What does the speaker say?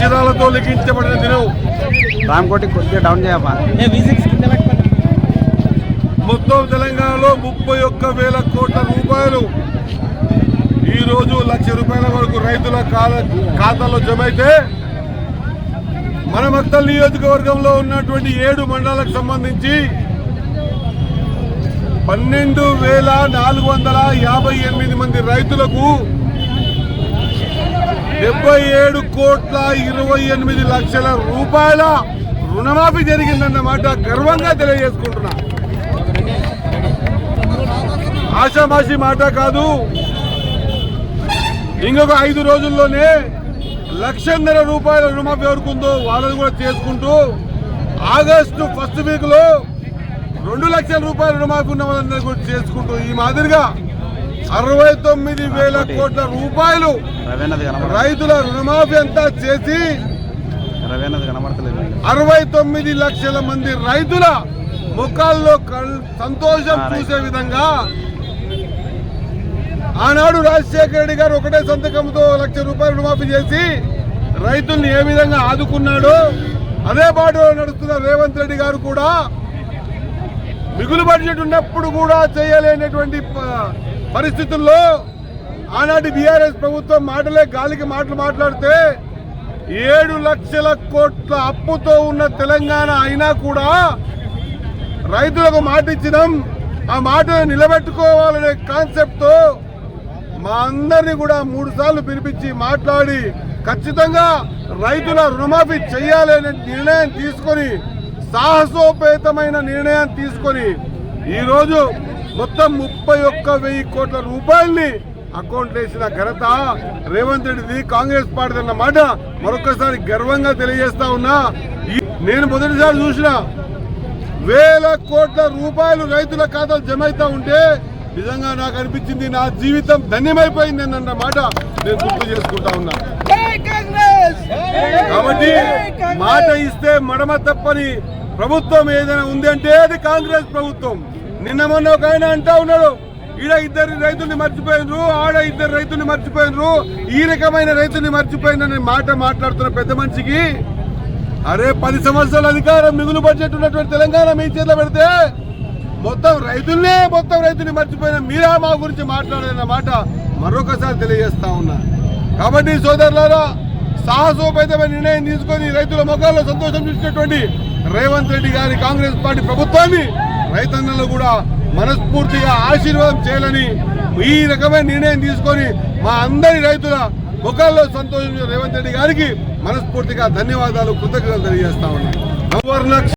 అక్షరాలతో లిఖించబడిన దినం రామ్కోటి కొద్దిగా డౌన్ చేయమ్మా. మొత్తం తెలంగాణలో ముప్పై ఒక్క వేల కోట్ల రూపాయలు ఈ రోజు లక్ష రూపాయల వరకు రైతుల ఖాతాలో జమ అయితే మన మక్తల్ నియోజకవర్గంలో ఉన్నటువంటి ఏడు మండలాలకు సంబంధించి పన్నెండు వేల నాలుగు వందల యాభై ఎనిమిది మంది రైతులకు డెబ్బై ఏడు కోట్ల ఇరవై ఎనిమిది లక్షల రూపాయల రుణమాఫీ జరిగిందన్నమాట గర్వంగా తెలియజేసుకుంటున్నా. ఆషామాషి మాట కాదు. ఇంకొక ఐదు రోజుల్లోనే లక్షన్నర రూపాయల రుణమాఫీ ఎవరికి వాళ్ళని కూడా చేసుకుంటూ ఆగస్టు ఫస్ట్ వీక్లో రెండు లక్షల రూపాయల రుణమాఫీ ఉన్న వాళ్ళందరూ కూడా చేసుకుంటూ ఈ మాదిరిగా అరవై తొమ్మిది వేల కోట్ల రూపాయలు రైతుల రుణమాఫీ అంతా చేసి అరవై తొమ్మిది లక్షల మంది రైతుల ముఖాల్లో సంతోషం చూసే విధంగా ఆనాడు రాజశేఖర రెడ్డి గారు ఒకటే సంతకంతో లక్ష రూపాయలు రుణమాఫీ చేసి రైతుల్ని ఏ విధంగా ఆదుకున్నాడో అదే బాటలో నడుస్తున్న రేవంత్ రెడ్డి గారు కూడా మిగులు బడ్జెట్ ఉన్నప్పుడు కూడా చేయలేనటువంటి పరిస్థితుల్లో ఆనాటి బీఆర్ఎస్ ప్రభుత్వం మాటలే గాలికి మాటలు మాట్లాడితే ఏడు లక్షల కోట్ల అప్పుతో ఉన్న తెలంగాణ అయినా కూడా రైతులకు మాట ఇచ్చినాం ఆ మాటను నిలబెట్టుకోవాలనే కాన్సెప్ట్తో మా అందరినీ కూడా మూడు సార్లు పిలిపించి మాట్లాడి ఖచ్చితంగా రైతుల రుణమాఫీ చేయాలనే నిర్ణయం తీసుకొని సాహసోపేతమైన నిర్ణయం తీసుకొని ఈరోజు మొత్తం ముప్పై ఒక్క వెయ్యి కోట్ల రూపాయల్ని అకౌంట్ వేసిన ఘనత రేవంత్ రెడ్డిది కాంగ్రెస్ పార్టీ అన్న మాట మరొకసారి గర్వంగా తెలియజేస్తా ఉన్నా. నేను మొదటిసారి చూసిన వేల కోట్ల రూపాయలు రైతుల ఖాతాలు జమ అవుతా ఉంటే నిజంగా నాకు అనిపించింది నా జీవితం ధన్యమైపోయింది అన్న మాట నేను గుర్తు చేసుకుంటా ఉన్నా. కాబట్టి మాట ఇస్తే మడమ తప్పని ప్రభుత్వం ఏదైనా ఉంది అంటే అది కాంగ్రెస్ ప్రభుత్వం. నిన్న మొన్న ఒక ఆయన అంటా ఉన్నాడు. ఈడ ఇద్దరు రైతుల్ని మర్చిపోయినరు ఆడ ఇద్దరు రైతుల్ని మర్చిపోయినరు ఈ రకమైన రైతుల్ని మర్చిపోయినని మాట మాట్లాడుతున్న పెద్ద మనిషికి అరే పది సంవత్సరాల అధికారం మిగులు బడ్జెట్ ఉన్నటువంటి తెలంగాణ మీ చేతిలో పెడితే మొత్తం రైతుల్నే మొత్తం రైతుని మర్చిపోయిన మీరా మా గురించి మాట్లాడాలన్న మాట మరొకసారి తెలియజేస్తా ఉన్నా. కాబట్టి సోదరులారా సాహసోపేతమైన నిర్ణయం తీసుకొని రైతుల ముఖాల్లో సంతోషం చూసినటువంటి రేవంత్ రెడ్డి గారి కాంగ్రెస్ పార్టీ ప్రభుత్వాన్ని రైతన్నలు కూడా మనస్ఫూర్తిగా ఆశీర్వాదం చేయాలని ఈ రకమైన నిర్ణయం తీసుకొని మా అందరి రైతుల ముఖాల్లో సంతోషించిన రేవంత్ రెడ్డి గారికి మనస్ఫూర్తిగా ధన్యవాదాలు కృతజ్ఞతలు తెలియజేస్తా ఉన్నాను.